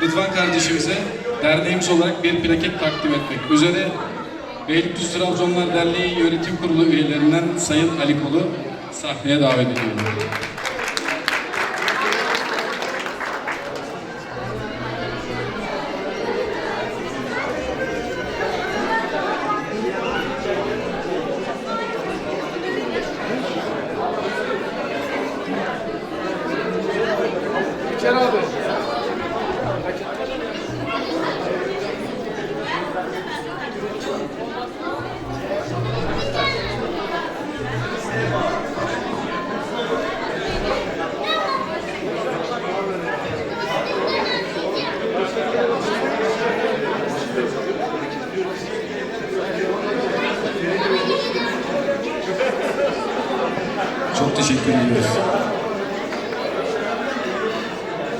Rıdvan kardeşimize derneğimiz olarak bir plaket takdim etmek üzere Beylikdüzü Trabzonlar Derneği Yönetim Kurulu üyelerinden Sayın Ali Kolu sahneye davet ediyorum.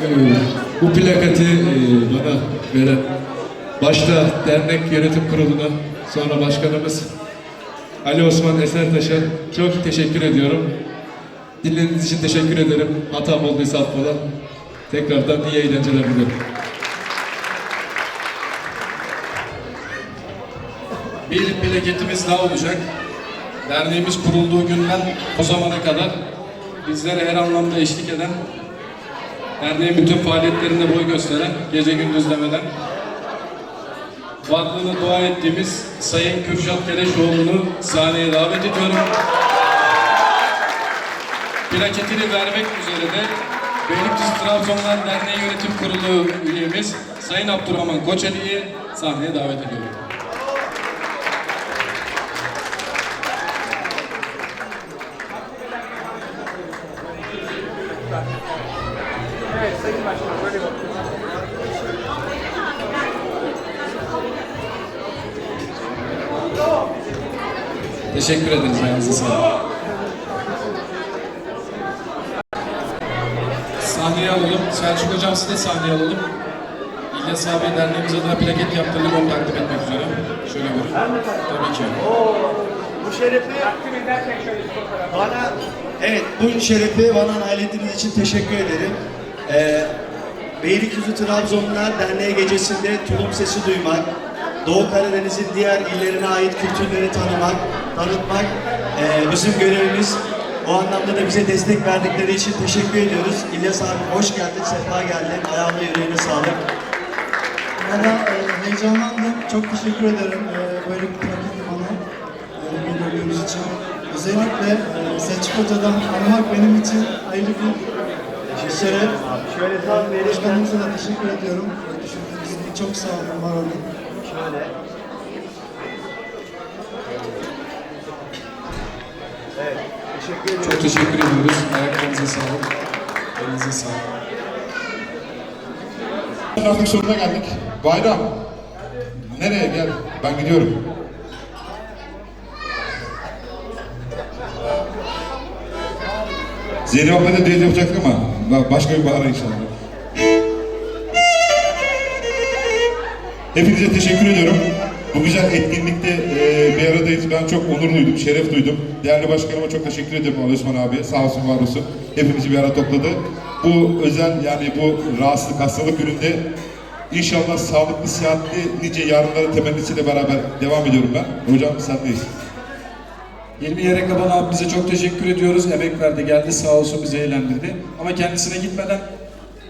Ee, bu plakati e, bana veren başta dernek yönetim kuruluna sonra başkanımız Ali Osman Esertaş'a çok teşekkür ediyorum. Dinlediğiniz için teşekkür ederim. Hatam olduysa affola. Tekrardan iyi eğlenceler diliyorum. Bir plaketimiz daha olacak. Derneğimiz kurulduğu günden o zamana kadar bizlere her anlamda eşlik eden, derneğin bütün faaliyetlerinde boy gösteren, gece gündüz demeden varlığını dua ettiğimiz Sayın Kürşat Keleşoğlu'nu sahneye davet ediyorum. Plaketini vermek üzere de Beylikdüzü Trabzonlar Derneği Yönetim Kurulu üyemiz Sayın Abdurrahman Koçeli'yi sahneye davet ediyorum. Teşekkür ederiz ayağınıza sağlık. Sahneye alalım. Selçuk Hocam sizi de sahneye alalım. İlyas abi derneğimiz adına plaket yaptırdık onu takdim etmek üzere. Şöyle buyurun. Tabii ki. Bu şerefi bana evet bu şerefi bana ailetiniz için teşekkür ederim. Ee, Beylikdüzü Trabzonlular Derneği gecesinde tulum sesi duymak, Doğu Karadeniz'in diğer illerine ait kültürleri tanımak, tanıtmak ee, bizim görevimiz. O anlamda da bize destek verdikleri için teşekkür ediyoruz. İlyas abi hoş geldin, sefa geldin. Ayağına yüreğine sağlık. Valla e, heyecanlandım. Çok teşekkür ederim e, böyle bir plaket bana e, gönderdiğiniz için. Özellikle e, Selçuk Hoca'dan tanımak benim için ayrı bir şeref. Şöyle tam verirsen Başkanımıza da teşekkür ediyorum. E, Düşündüğünüz için çok sağ olun, var olun. Şöyle. Evet, teşekkür ederim. Çok teşekkür ediyoruz. Ayaklarınıza sağlık. Elinize sağlık. Artık sonuna geldik. Bayram. Nereye gel? Ben gidiyorum. Zeynep abla da değil yapacaktık ama başka bir bahara inşallah. Hepinize teşekkür ediyorum. Bu güzel etkinlikte e, bir aradayız. Ben çok onur duydum, şeref duydum. Değerli başkanıma çok teşekkür ederim Ali Osman abi. Sağ olsun, var olsun. Hepimizi bir araya topladı. Bu özel yani bu rahatsızlık, hastalık gününde inşallah sağlıklı, sıhhatli nice yarınları temennisiyle beraber devam ediyorum ben. Hocam sendeyiz. 20 yere kaban abimize çok teşekkür ediyoruz. Emek verdi, geldi sağ olsun bizi eğlendirdi. Ama kendisine gitmeden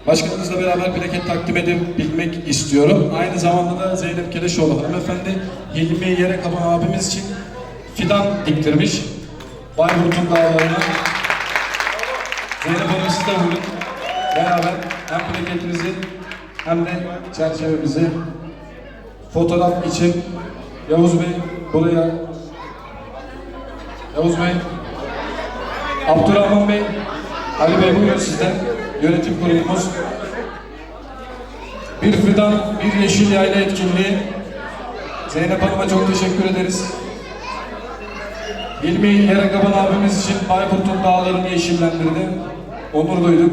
başkanımızla beraber plaket takdim edebilmek istiyorum. Aynı zamanda da Zeynep Keleşoğlu hanımefendi Hilmi yere kaban abimiz için fidan diktirmiş. Bayburt'un dağlarına. Zeynep Hanım siz de buyurun. Beraber hem plaketimizi hem de çerçevemizi fotoğraf için Yavuz Bey buraya Yavuz Bey, Abdurrahman Bey, Ali Bey buyurun sizden. Yönetim kurulumuz. Bir fidan, bir yeşil yayla etkinliği. Zeynep Hanım'a çok teşekkür ederiz. Hilmi Yeregaban abimiz için Bayburt'un dağlarını yeşillendirdi. Onur duyduk.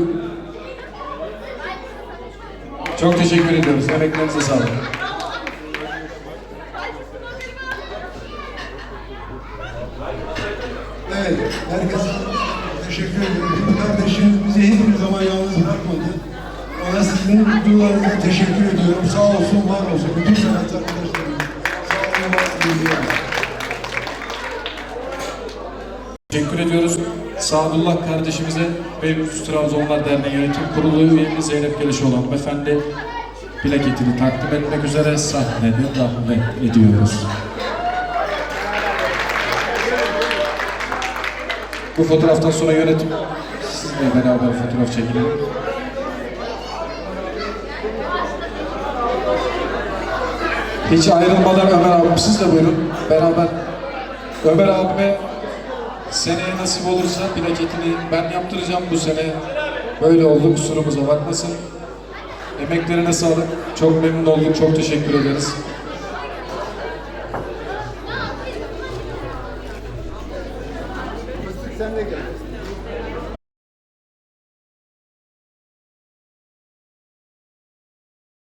Çok teşekkür ediyoruz. Emeklerinize sağlık. Evet, herkese teşekkür ederim. Kardeşim bizi hiçbir zaman yalnız bırakmadı. Ona sizden sunucularına teşekkür ediyorum. Sağ olsun, var olsun. Bütün sanat arkadaşlarım. Sağ olun, var olun. Teşekkür ediyoruz. Sadullah kardeşimize ve Trabzonlar Derneği Yönetim Kurulu üyemiz Zeynep Gelişoğlu hanımefendi plaketini takdim etmek üzere sahnede davet ediyoruz. Bu fotoğraftan sonra yönetim sizinle beraber fotoğraf çekelim. Hiç ayrılmadan Ömer abim siz de buyurun. Beraber Ömer abime seneye nasip olursa plaketini ben yaptıracağım bu sene. Böyle oldu kusurumuza bakmasın. Emeklerine sağlık. Çok memnun olduk. Çok teşekkür ederiz. 在那个。